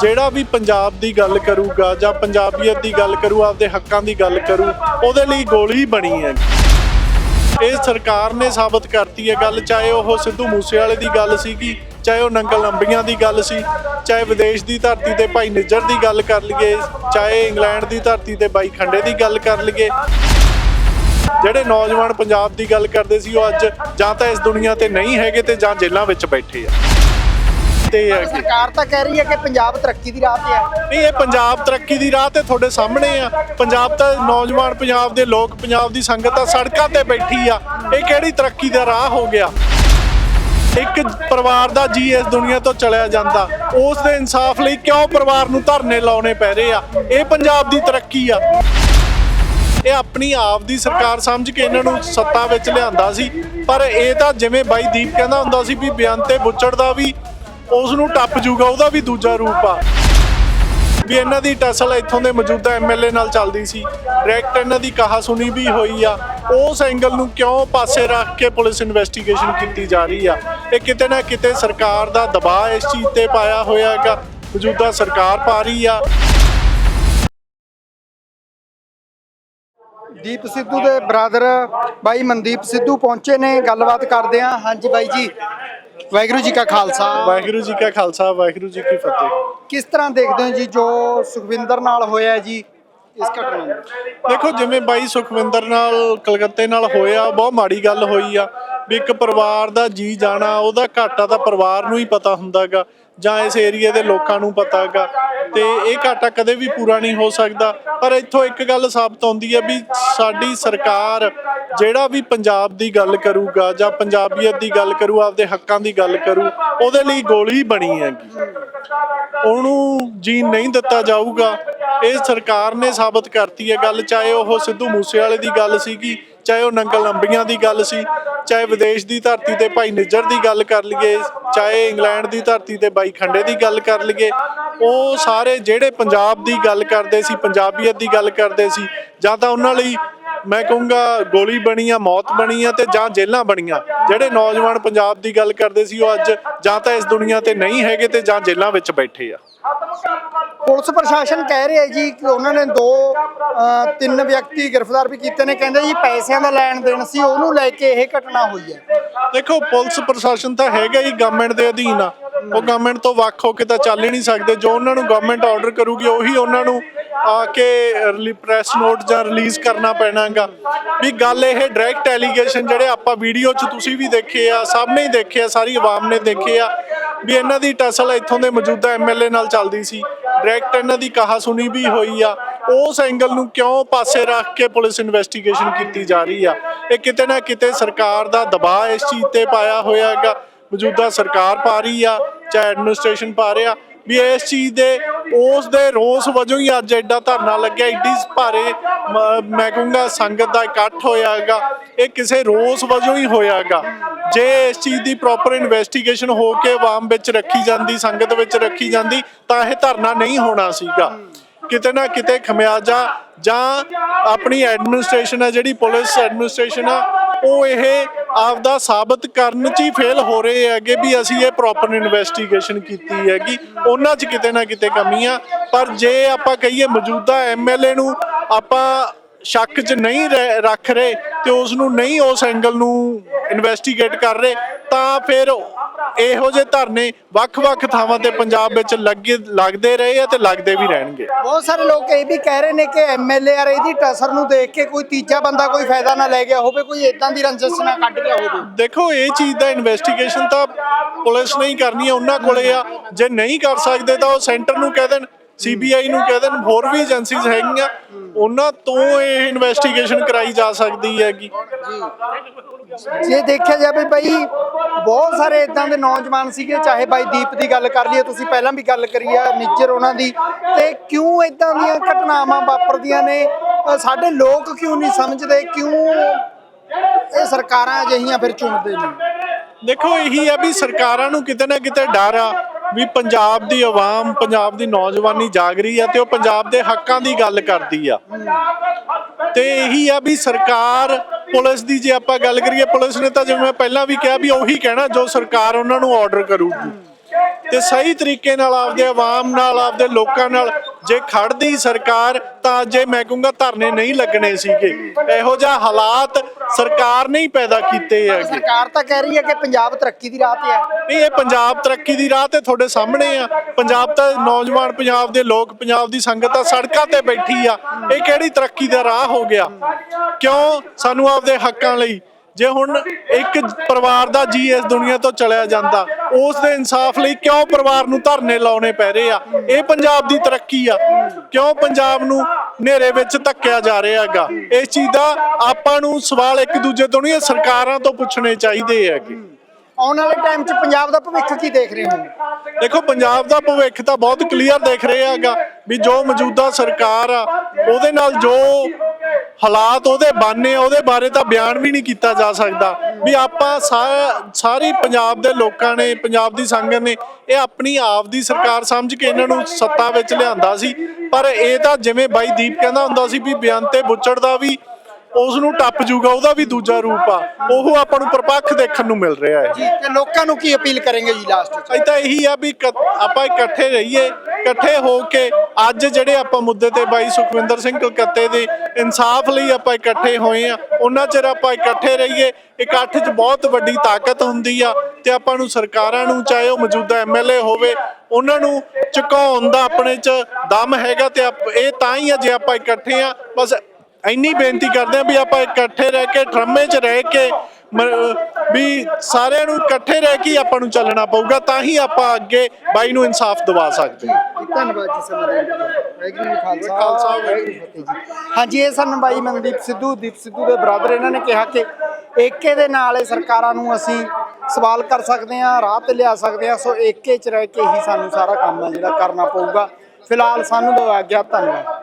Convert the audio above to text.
ਜਿਹੜਾ ਵੀ ਪੰਜਾਬ ਦੀ ਗੱਲ ਕਰੂਗਾ ਜਾਂ ਪੰਜਾਬੀਅਤ ਦੀ ਗੱਲ ਕਰੂ, ਆਪਦੇ ਹੱਕਾਂ ਦੀ ਗੱਲ ਕਰੂ, ਉਹਦੇ ਲਈ ਗੋਲੀ ਬਣੀ ਹੈ। ਇਹ ਸਰਕਾਰ ਨੇ ਸਾਬਤ ਕਰਤੀ ਹੈ ਗੱਲ, ਚਾਹੇ ਉਹ ਸਿੱਧੂ ਮੂਸੇਵਾਲੇ ਦੀ ਗੱਲ ਸੀਗੀ, ਚਾਹੇ ਉਹ ਨੰਗਲ ਅੰਬੀਆਂ ਦੀ ਗੱਲ ਸੀ, ਚਾਹੇ ਵਿਦੇਸ਼ ਦੀ ਧਰਤੀ ਤੇ ਭਾਈ ਨਿੱਜਰ ਦੀ ਗੱਲ ਕਰ ਲਈਏ, ਚਾਹੇ ਇੰਗਲੈਂਡ ਦੀ ਧਰਤੀ ਤੇ ਬਾਈ ਖੰਡੇ ਦੀ ਗੱਲ ਕਰ ਲਈਏ। ਜਿਹੜੇ ਨੌਜਵਾਨ ਪੰਜਾਬ ਦੀ ਗੱਲ ਕਰਦੇ ਸੀ, ਉਹ ਅੱਜ ਜਾਂ ਤਾਂ ਇਸ ਦੁਨੀਆ ਤੇ ਨਹੀਂ ਹੈਗੇ ਤੇ ਜਾਂ ਜੇਲ੍ਹਾਂ ਵਿੱਚ ਬੈਠੇ ਆ। ਤੇ ਇਹ ਹੈ ਕਿ ਸਰਕਾਰ ਤਾਂ ਕਹਿ ਰਹੀ ਹੈ ਕਿ ਪੰਜਾਬ ਤਰੱਕੀ ਦੀ ਰਾਹ ਤੇ ਹੈ। ਨਹੀਂ ਇਹ ਪੰਜਾਬ ਤਰੱਕੀ ਦੀ ਰਾਹ ਤੇ ਤੁਹਾਡੇ ਸਾਹਮਣੇ ਆ। ਪੰਜਾਬ ਤਾਂ ਨੌਜਵਾਨ ਪੰਜਾਬ ਦੇ ਲੋਕ ਪੰਜਾਬ ਦੀ ਸੰਗਤ ਤਾਂ ਸੜਕਾਂ ਤੇ ਬੈਠੀ ਆ। ਇਹ ਕਿਹੜੀ ਤਰੱਕੀ ਦਾ ਰਾਹ ਹੋ ਗਿਆ? ਇੱਕ ਪਰਿਵਾਰ ਦਾ ਜੀ ਇਸ ਦੁਨੀਆ ਤੋਂ ਚਲਿਆ ਜਾਂਦਾ। ਉਸ ਦੇ ਇਨਸਾਫ ਲਈ ਕਿਉਂ ਪਰਿਵਾਰ ਨੂੰ ਧਰਨੇ ਲਾਉਣੇ ਪੈ ਰਹੇ ਆ? ਇਹ ਪੰਜਾਬ ਦੀ ਤਰੱਕੀ ਆ। ਇਹ ਆਪਣੀ ਆਪ ਦੀ ਸਰਕਾਰ ਸਮਝ ਕੇ ਇਹਨਾਂ ਨੂੰ ਸੱਤਾ ਵਿੱਚ ਲਿਆਂਦਾ ਸੀ। ਪਰ ਇਹ ਤਾਂ ਜਿਵੇਂ ਬਾਈ ਦੀਪ ਕਹਿੰਦਾ ਹੁੰਦਾ ਸੀ ਵੀ ਬਿਆਨ ਤੇ ਬੁੱਚੜ ਦਾ ਵੀ ਉਸ ਨੂੰ ਟੱਪ ਜੂਗਾ, ਉਹਦਾ ਵੀ ਦੂਜਾ ਰੂਪ ਆ। ਵੀ ਇਹਨਾਂ ਦੀ ਟਸਲ ਇੱਥੋਂ ਦੇ ਮੌਜੂਦਾ ਐਮਐਲਏ ਨਾਲ ਚੱਲਦੀ ਸੀ। ਡਾਇਰੈਕਟ ਇਹਨਾਂ ਦੀ ਕਹਾ ਸੁਣੀ ਵੀ ਹੋਈ ਆ। ਉਸ ਐਂਗਲ ਨੂੰ ਕਿਉਂ ਪਾਸੇ ਰੱਖ ਕੇ ਪੁਲਿਸ ਇਨਵੈਸਟੀਗੇਸ਼ਨ ਕੀਤੀ ਜਾ ਰਹੀ ਆ? ਇਹ ਕਿਤੇ ਨਾ ਕਿਤੇ ਸਰਕਾਰ ਦਾ ਦਬਾਅ ਇਸ ਚੀਜ਼ ਤੇ ਪਾਇਆ ਹੋਇਆ ਹੈਗਾ। ਮੌਜੂਦਾ ਸਰਕਾਰ ਪਾ ਰਹੀ ਆ। ਦੀਪ ਸਿੱਧੂ ਦੇ ਬ੍ਰਦਰ ਬਾਈ ਮਨਦੀਪ ਸਿੱਧੂ ਪਹੁੰਚੇ ਨੇ। ਗੱਲਬਾਤ ਕਰਦੇ ਹਾਂ। ਹਾਂਜੀ ਬਾਈ ਜੀ ਵਾਹਿਗੁਰੂ ਜੀ ਕਾ ਖਾਲਸਾ। ਵਾਹਿਗੁਰੂ ਜੀ ਕਾ ਖਾਲਸਾ ਵਾਹਿਗੁਰੂ ਜੀ ਕੀ ਫਤਿਹ। ਕਿਸ ਤਰ੍ਹਾਂ ਦੇਖਦੇ ਹੋ ਜੀ ਜੋ ਸੁਖਵਿੰਦਰ ਨਾਲ ਹੋਇਆ ਹੈ ਜੀ ਇਸ ਘਟਨਾ ਨੂੰ? ਦੇਖੋ ਜਿਵੇਂ ਬਾਈ ਸੁਖਵਿੰਦਰ ਨਾਲ ਕਲਕੱਤੇ ਨਾਲ ਹੋਇਆ ਬਹੁਤ ਮਾੜੀ ਗੱਲ ਹੋਈ ਆ। ਵੀ ਇੱਕ ਪਰਿਵਾਰ ਦਾ ਜੀ ਜਾਣਾ ਉਹਦਾ ਘਾਟਾ ਤਾਂ ਪਰਿਵਾਰ ਨੂੰ ਹੀ ਪਤਾ ਹੁੰਦਾਗਾ। ਜਾਂ ਇਸ ਏਰੀਏ ਦੇ ਲੋਕਾਂ ਨੂੰ ਪਤਾਗਾ ਤੇ ਇਹ ਘਾਟਾ ਕਦੇ ਵੀ ਪੂਰਾ ਨਹੀਂ ਹੋ ਸਕਦਾ। ਪਰ ਇੱਥੋਂ ਇੱਕ ਗੱਲ ਸਾਬਤ ਆਉਂਦੀ ਹੈ ਵੀ ਸਾਡੀ ਸਰਕਾਰ ਜਿਹੜਾ ਵੀ ਪੰਜਾਬ ਦੀ ਗੱਲ ਕਰੂਗਾ ਜਾਂ ਪੰਜਾਬੀਅਤ ਦੀ ਗੱਲ ਕਰੂ, ਆਪਦੇ ਹੱਕਾਂ ਦੀ ਗੱਲ ਕਰੂ, ਉਹਦੇ ਲਈ ਗੋਲੀ ਬਣੀ ਹੈਗੀ। ਉਹਨੂੰ ਜੀਣ ਨਹੀਂ ਦਿੱਤਾ ਜਾਊਗਾ। ਇਹ ਸਰਕਾਰ ਨੇ ਸਾਬਤ ਕਰਤੀ ਹੈ ਗੱਲ, ਚਾਹੇ ਉਹ ਸਿੱਧੂ ਮੂਸੇਵਾਲੇ ਦੀ ਗੱਲ ਸੀਗੀ ਚਾਹੇ ਉਹ ਨੰਗਲ ਅੰਬੀਆਂ ਦੀ ਗੱਲ ਸੀ, ਚਾਹੇ ਵਿਦੇਸ਼ ਦੀ ਧਰਤੀ ਤੇ ਭਾਈ ਨਿੱਜਰ ਦੀ ਗੱਲ ਕਰ ਲਈਏ, ਚਾਹੇ ਇੰਗਲੈਂਡ ਦੀ ਧਰਤੀ ਤੇ ਬਾਈ ਖੰਡੇ ਦੀ ਗੱਲ ਕਰ ਲਈਏ, ਉਹ ਸਾਰੇ ਜਿਹੜੇ ਪੰਜਾਬ ਦੀ ਗੱਲ ਕਰਦੇ ਸੀ, ਪੰਜਾਬੀਅਤ ਦੀ ਗੱਲ ਕਰਦੇ ਸੀ, ਜਾਂ ਤਾਂ ਉਹਨਾਂ ਲਈ ਮੈਂ ਕਹੂੰਗਾ ਗੋਲੀ ਬਣੀ ਆ, ਮੌਤ ਬਣੀ ਆ ਤੇ ਜਾਂ ਜੇਲ੍ਹਾਂ ਬਣੀਆਂ, ਜਿਹੜੇ ਨੌਜਵਾਨ ਪੰਜਾਬ ਦੀ ਗੱਲ ਕਰਦੇ ਸੀ, ਉਹ ਅੱਜ ਜਾਂ ਤਾਂ ਇਸ ਦੁਨੀਆ ਤੇ ਨਹੀਂ ਹੈਗੇ ਤੇ ਜਾਂ ਜੇਲ੍ਹਾਂ ਵਿੱਚ ਬੈਠੇ ਆ। ਪੁਲਿਸ ਪ੍ਰਸ਼ਾਸਨ ਕਹਿ ਰਿਹਾ ਜੀ ਕਿ ਉਹਨਾਂ ਨੇ ਦੋ ਤਿੰਨ ਵਿਅਕਤੀ ਗ੍ਰਿਫਤਾਰ ਵੀ ਕੀਤੇ ਨੇ। ਕਹਿੰਦੇ ਜੀ ਪੈਸਿਆਂ ਦਾ ਲੈਣ ਦੇਣ ਸੀ, ਉਹਨੂੰ ਲੈ ਕੇ ਇਹ ਘਟਨਾ ਹੋਈ ਹੈ। ਦੇਖੋ, ਪੁਲਿਸ ਪ੍ਰਸ਼ਾਸਨ ਤਾਂ ਹੈਗਾ ਹੀ ਗਵਰਨਮੈਂਟ ਦੇ ਅਧੀਨ ਆ। ਉਹ ਗਵਰਨਮੈਂਟ ਤੋਂ ਵੱਖ ਹੋ ਕੇ ਤਾਂ ਚੱਲ ਹੀ ਨਹੀਂ ਸਕਦੇ। ਜੋ ਉਹਨਾਂ ਨੂੰ ਗਵਰਨਮੈਂਟ ਆਰਡਰ ਕਰੂਗੀ, ਉਹੀ ਉਹਨਾਂ ਨੂੰ ਆ ਕੇ ਪ੍ਰੈਸ ਨੋਟ ਜਾਂ ਰਿਲੀਜ਼ ਕਰਨਾ ਪੈਣਾਗਾ। ਵੀ ਗੱਲ ਇਹ ਡਾਇਰੈਕਟ ਐਲੀਗੇਸ਼ਨ ਜਿਹੜੇ ਆਪਾਂ ਵੀਡੀਓ 'ਚ ਤੁਸੀਂ ਵੀ ਦੇਖੇ ਆ ਸਭ ਨੇ ਹੀ ਦੇਖੇ ਆ, ਸਾਰੀ ਆਵਾਮ ਨੇ ਦੇਖੇ ਆ, ਵੀ ਇਹਨਾਂ ਦੀ ਟਸਲ ਇੱਥੋਂ ਦੇ ਮੌਜੂਦਾ ਐਮਐਲਏ ਨਾਲ ਚੱਲਦੀ ਸੀ। ਡਾਇਰੈਕਟ ਇਹਨਾਂ ਦੀ ਕਹਾ ਸੁਣੀ ਵੀ ਹੋਈ ਆ। ਉਸ ਐਂਗਲ ਨੂੰ ਕਿਉਂ ਪਾਸੇ ਰੱਖ ਕੇ ਪੁਲਿਸ ਇਨਵੈਸਟੀਗੇਸ਼ਨ ਕੀਤੀ ਜਾ ਰਹੀ ਆ? ਇਹ ਕਿਤੇ ਨਾ ਕਿਤੇ ਸਰਕਾਰ ਦਾ ਦਬਾਅ ਇਸ ਚੀਜ਼ ਤੇ ਪਾਇਆ ਹੋਇਆ ਹੈਗਾ। ਮੌਜੂਦਾ ਸਰਕਾਰ ਪਾ ਰਹੀ ਆ, ਚਾਹੇ ਐਡਮਿਨਿਸਟ੍ਰੇਸ਼ਨ ਪਾ ਰਿਹਾ ਵੀ ਇਸ ਚੀਜ਼ ਦੇ, ਉਸ ਦੇ ਰੋਸ ਵਜੋਂ ਹੀ ਅੱਜ ਐਡਾ ਧਰਨਾ ਲੱਗਿਆ, ਏਡੀ ਭਾਰੇ, ਮ- ਮੈਂ ਕਹੂੰਗਾ ਸੰਗਤ ਦਾ ਇਕੱਠ ਹੋਇਆ ਹੈਗਾ ਇਹ ਕਿਸੇ ਰੋਸ ਵਜੋਂ ਹੀ ਹੋਇਆ ਹੈਗਾ ਜੇ ਇਸ ਚੀਜ਼ ਦੀ ਪ੍ਰੋਪਰ ਇਨਵੈਸਟੀਗੇਸ਼ਨ ਹੋ ਕੇ ਆਵਾਮ ਵਿੱਚ ਰੱਖੀ ਜਾਂਦੀ, ਸੰਗਤ ਵਿੱਚ ਰੱਖੀ ਜਾਂਦੀ, ਤਾਂ ਇਹ ਧਰਨਾ ਨਹੀਂ ਹੋਣਾ ਸੀਗਾ। ਕਿਤੇ ਨਾ ਕਿਤੇ ਖਮਿਆਜਾ ਜਾਂ ਆਪਣੀ ਐਡਮਿਨਿਸਟ੍ਰੇਸ਼ਨ ਹੈ ਜਿਹੜੀ ਪੁਲਿਸ ਐਡਮਿਨਿਸਟ੍ਰੇਸ਼ਨ ਆ ਉਹ ਇਹ ਆਪਦਾ ਸਾਬਤ ਕਰਨ 'ਚ ਹੀ ਫੇਲ ਹੋ ਰਹੇ ਹੈਗੇ ਵੀ ਅਸੀਂ ਇਹ ਪ੍ਰੋਪਰ ਇਨਵੈਸਟੀਗੇਸ਼ਨ ਕੀਤੀ ਹੈਗੀ। ਉਹਨਾਂ 'ਚ ਕਿਤੇ ਨਾ ਕਿਤੇ ਕਮੀਆਂ ਪਰ ਜੇ ਆਪਾਂ ਕਹੀਏ ਮੌਜੂਦਾ ਐਮਐਲਏ ਨੂੰ ਆਪਾਂ ਸ਼ੱਕ 'ਚ ਨਹੀਂ ਰਹਿ- ਰੱਖ ਰਹੇ ਤੇ ਉਸ ਨੂੰ ਨਹੀਂ ਉਸ ਐਂਗਲ ਨੂੰ ਇਨਵੈਸਟੀਗੇਟ ਕਰ ਰਹੇ ਤਾਂ ਫਿਰ ਇਹੋ ਜਿਹੇ ਧਰਨੇ ਵੱਖ-ਵੱਖ ਥਾਵਾਂ ਤੇ ਪੰਜਾਬ ਵਿੱਚ ਲੱਗੇ ਲੱਗਦੇ ਰਹੇ ਆ ਤੇ ਲੱਗਦੇ ਵੀ ਰਹਿਣਗੇ। ਬਹੁਤ ਸਾਰੇ ਲੋਕ ਇਹ ਵੀ ਕਹਿ ਰਹੇ ਨੇ ਕਿ ਐਮਐਲਏ ਯਾਰ ਇਹਦੀ ਟਸਰ ਨੂੰ ਦੇਖ ਕੇ ਕੋਈ ਤੀਜਾ ਬੰਦਾ ਕੋਈ ਫਾਇਦਾ ਨਾ ਲੈ ਗਿਆ ਹੋਵੇ ਕੋਈ ਇਦਾਂ ਦੀ ਰੰਜਿਸ਼ ਨਾ ਕੱਢ ਗਿਆ ਹੋਵੇ। ਦੇਖੋ ਇਹ ਚੀਜ਼ ਦਾ ਇਨਵੈਸਟੀਗੇਸ਼ਨ ਤਾਂ ਪੁਲਿਸ ਨਹੀਂ ਕਰਨੀ ਹੈ ਉਹਨਾਂ ਕੋਲੇ ਆ। ਜੇ ਨਹੀਂ ਕਰ ਸਕਦੇ ਤਾਂ ਉਹ ਸੈਂਟਰ ਨੂੰ ਕਹਿ ਦੇਣ ਸੀਬੀਆਈ ਨੂੰ ਕਹਿ ਦੇਣ ਹੋਰ ਵੀ ਏਜੰਸੀਜ਼ ਹੈਗੀਆਂ ਉਹਨਾਂ ਤੋਂ ਇਹ ਇਨਵੈਸਟੀਗੇਸ਼ਨ ਕਰਾਈ ਜਾ ਸਕਦੀ ਹੈਗੀ। ਜੇ। ਦੇਖਿਆ ਜਾਵੇ ਬਈ ਬਹੁਤ ਸਾਰੇ ਇਦਾਂ ਦੇ ਨੌਜਵਾਨ ਸੀਗੇ ਚਾਹੇ ਬਾਈ ਦੀਪ ਦੀ ਗੱਲ ਕਰ ਲਈਏ ਤੁਸੀਂ ਪਹਿਲਾਂ ਵੀ ਗੱਲ ਕਰੀ ਆ ਨਿੱਜਰ ਉਹਨਾਂ ਦੀ ਤੇ ਕਿਉਂ ਇਦਾਂ ਦੀਆਂ ਘਟਨਾਵਾਂ ਵਾਪਰਦੀਆਂ ਨੇ? ਸਾਡੇ ਲੋਕ ਕਿਉਂ ਨਹੀਂ ਸਮਝਦੇ? ਕਿਉਂ ਇਹ ਸਰਕਾਰਾਂ ਅਜਿਹੀਆਂ ਫਿਰ ਚੁਣਦੇ ਨੇ? ਦੇਖੋ ਇਹੀ ਆ ਵੀ ਸਰਕਾਰਾਂ ਨੂੰ ਕਿਤੇ ਨਾ ਕਿਤੇ ਡਰ ਆ। ਵੀ ਪੰਜਾਬ ਦੀ ਆਵਾਮ, ਪੰਜਾਬ ਦੀ ਨੌਜਵਾਨੀ ਜਾਗ ਰਹੀ ਆ ਤੇ ਉਹ ਪੰਜਾਬ ਦੇ ਹੱਕਾਂ ਦੀ ਗੱਲ ਕਰਦੀ ਆ। ਤੇ ਇਹੀ ਆ ਵੀ ਸਰਕਾਰ, ਪੁਲਿਸ ਦੀ ਜੇ ਆਪਾਂ ਗੱਲ ਕਰੀਏ, ਪੁਲਿਸ ਨੇ ਤਾਂ ਜਿਵੇਂ ਮੈਂ ਪਹਿਲਾਂ ਵੀ ਕਿਹਾ ਵੀ ਉਹੀ ਕਹਿਣਾ, ਜੋ ਸਰਕਾਰ ਉਹਨਾਂ ਨੂੰ ਆਰਡਰ ਕਰੂਗੀ। ਤੇ ਸਹੀ ਤਰੀਕੇ ਨਾਲ ਆਪਦੇ ਆਵਾਮ ਨਾਲ, ਆਪਦੇ ਲੋਕਾਂ ਨਾਲ ਜੇ ਖੜਦੀ ਸਰਕਾਰ ਤਾਂ ਜੇ ਮੈਂ ਕਹੂੰਗਾ ਧਰਨੇ ਨਹੀਂ ਲੱਗਣੇ ਸੀਗੇ। ਇਹੋ ਜਿਹਾ ਹਾਲਾਤ ਸਰਕਾਰ ਨੇ ਹੀ ਪੈਦਾ ਕੀਤੇ ਹੈਗੇ। ਸਰਕਾਰ ਤਾਂ ਕਹਿ ਰਹੀ ਹੈ ਕਿ ਪੰਜਾਬ ਤਰੱਕੀ ਦੀ ਰਾਹ ਤੇ ਹੈ। ਨਹੀਂ ਇਹ ਪੰਜਾਬ ਤਰੱਕੀ ਦੀ ਰਾਹ ਤੇ ਤੁਹਾਡੇ ਸਾਹਮਣੇ ਆ। ਪੰਜਾਬ ਤਾਂ ਨੌਜਵਾਨ ਪੰਜਾਬ ਦੇ ਲੋਕ ਪੰਜਾਬ ਦੀ ਸੰਗਤ ਆ ਸੜਕਾਂ ਤੇ ਬੈਠੀ ਆ। ਇਹ ਕਿਹੜੀ ਤਰੱਕੀ ਦਾ ਰਾਹ ਹੋ ਗਿਆ? ਕਿਉਂ? ਸਾਨੂੰ ਆਪਦੇ ਹੱਕਾਂ ਲਈ ਜੇ ਹੁਣ ਇੱਕ ਪਰਿਵਾਰ ਦਾ ਜੀ ਇਸ ਦੁਨੀਆ ਤੋਂ ਚਲਿਆ ਜਾਂਦਾ ਉਸ ਦੇ ਇਨਸਾਫ ਲਈ ਕਿਉਂ ਪਰਿਵਾਰ ਨੂੰ ਧਰਨੇ ਲਾਉਣੇ ਪੈ ਰਹੇ ਆ? ਇਹ ਪੰਜਾਬ ਦੀ ਤਰੱਕੀ ਆ। ਕਿਉਂ ਪੰਜਾਬ ਨੂੰ ਹਨੇਰੇ ਵਿੱਚ ਧੱਕਿਆ ਜਾ ਰਿਹਾ ਹੈਗਾ? ਇਸ ਚੀਜ਼ ਦਾ ਆਪਾਂ ਨੂੰ ਸਵਾਲ ਇੱਕ ਦੂਜੇ ਤੋਂ ਨਹੀਂ ਸਰਕਾਰਾਂ ਤੋਂ ਪੁੱਛਣੇ ਚਾਹੀਦੇ ਹੈਗੇ। ਆਉਣ ਵਾਲੇ ਟਾਈਮ 'ਚ ਪੰਜਾਬ ਦਾ ਭਵਿੱਖ ਕੀ ਦੇਖ ਰਹੇ ਹੋ? ਦੇਖੋ ਪੰਜਾਬ ਦਾ ਭਵਿੱਖ ਤਾਂ ਬਹੁਤ ਕਲੀਅਰ ਦਿਖ ਰਿਹਾ ਹੈਗਾ ਵੀ ਜੋ ਮੌਜੂਦਾ ਸਰਕਾਰ ਆ ਉਹਦੇ ਨਾਲ ਜੋ ਹਾਲਾਤ ਉਹਦੇ ਬਾਨੇ ਉਹਦੇ ਬਾਰੇ ਤਾਂ ਬਿਆਨ ਵੀ ਨਹੀਂ ਕੀਤਾ ਜਾ ਸਕਦਾ। ਵੀ ਆਪਾਂ ਸਾਰੀ ਪੰਜਾਬ ਦੇ ਲੋਕਾਂ ਨੇ ਪੰਜਾਬ ਦੀ ਸੰਗਤ ਨੇ ਇਹ ਆਪਣੀ ਆਪ ਦੀ ਸਰਕਾਰ ਸਮਝ ਕੇ ਇਹਨਾਂ ਨੂੰ ਸੱਤਾ ਵਿੱਚ ਲਿਆਂਦਾ ਸੀ। ਪਰ ਇਹ ਤਾਂ ਜਿਵੇਂ ਬਾਈ ਦੀਪ ਕਹਿੰਦਾ ਹੁੰਦਾ ਸੀ ਵੀ ਬਿਆਨ ਤੇ ਬੁੱਚੜ ਦਾ ਵੀ ਉਸ ਨੂੰ ਟੱਪ ਜੂਗਾ ਉਹਦਾ ਵੀ ਦੂਜਾ ਰੂਪ ਆ। ਉਹ ਆਪਾਂ ਨੂੰ ਪ੍ਰਪੱਖ ਦੇਖਣ ਨੂੰ ਮਿਲ ਰਿਹਾ ਹੈ। ਜੀ ਤੇ ਲੋਕਾਂ ਨੂੰ ਕੀ ਅਪੀਲ ਕਰਾਂਗੇ ਜੀ ਲਾਸਟ 'ਚ ਅਸੀਂ ਤਾਂ ਇਹੀ ਆ ਵੀ ਆਪਾਂ ਇਕੱਠੇ ਰਹੀਏ। ਇਕੱਠੇ ਹੋ ਕੇ ਅੱਜ ਜਿਹੜੇ ਆਪਾਂ ਮੁੱਦੇ ਤੇ ਬਾਈ ਸੁਖਵਿੰਦਰ ਸਿੰਘ ਕਲਕੱਤੇ ਦੇ ਇਨਸਾਫ ਲਈ ਆਪਾਂ ਇਕੱਠੇ ਹੋਏ ਆ, ਉਹਨਾਂ ਚਿਰ ਆਪਾਂ ਇਕੱਠੇ ਰਹੀਏ, ਇਕੱਠ 'ਚ ਬਹੁਤ ਵੱਡੀ ਤਾਕਤ ਹੁੰਦੀ ਆ ਤੇ ਆਪਾਂ ਨੂੰ ਸਰਕਾਰਾਂ ਨੂੰ, ਚਾਹੇ ਉਹ ਮੌਜੂਦਾ ਐਮਐਲਏ ਹੋਵੇ, ਉਹਨਾਂ ਨੂੰ ਝੁਕਾਉਣ ਦਾ ਆਪਣੇ 'ਚ ਦਮ ਹੈਗਾ ਤੇ ਆਪ- ਇਹ ਤਾਂ ਹੀ ਆ ਜੇ ਆਪਾਂ ਇਕੱਠੇ ਆ, ਬਸ ਇੰਨੀ ਬੇਨਤੀ ਕਰਦੇ ਆ ਵੀ ਆਪਾਂ ਇਕੱਠੇ ਰਹਿ ਕੇ, ਠਰਮੇ 'ਚ ਰਹਿ ਕੇ ਵੀ ਸਾਰਿਆਂ ਨੂੰ ਇਕੱਠੇ ਰਹਿ ਕੇ ਹੀ ਆਪਾਂ ਨੂੰ ਚੱਲਣਾ ਪਊਗਾ ਤਾਂ ਹੀ ਆਪਾਂ ਅੱਗੇ ਬਾਈ ਨੂੰ ਇਨਸਾਫ ਦਿਵਾ ਸਕਦੇ ਹਾਂ। ਧੰਨਵਾਦ ਜੀ ਸਮਾਂ ਵਾਹਿਗੁਰੂ ਖਾਲਸਾ ਖਾਲਸਾ, ਵਾਹਿਗੁਰੂ ਹਾਂਜੀ ਇਹ ਸਨ ਬਾਈ ਮਨਦੀਪ ਸਿੱਧੂ ਦੀਪ ਸਿੱਧੂ ਦੇ ਬ੍ਰਦਰ ਇਹਨਾਂ ਨੇ ਕਿਹਾ ਕਿ ਏਕੇ ਦੇ ਨਾਲ ਇਹ ਸਰਕਾਰਾਂ ਨੂੰ ਅਸੀਂ ਸਵਾਲ ਕਰ ਸਕਦੇ ਹਾਂ ਰਾਹ ਤੇ ਲਿਆ ਸਕਦੇ ਹਾਂ ਸੋ ਏਕੇ ਚ ਰਹਿ ਕੇ ਹੀ ਸਾਨੂੰ ਸਾਰਾ ਕੰਮ ਹੈ ਜਿਹੜਾ ਕਰਨਾ ਪਊਗਾ। ਫਿਲਹਾਲ ਸਾਨੂੰ ਦੋ ਆਗਿਆ ਧੰਨਵਾਦ।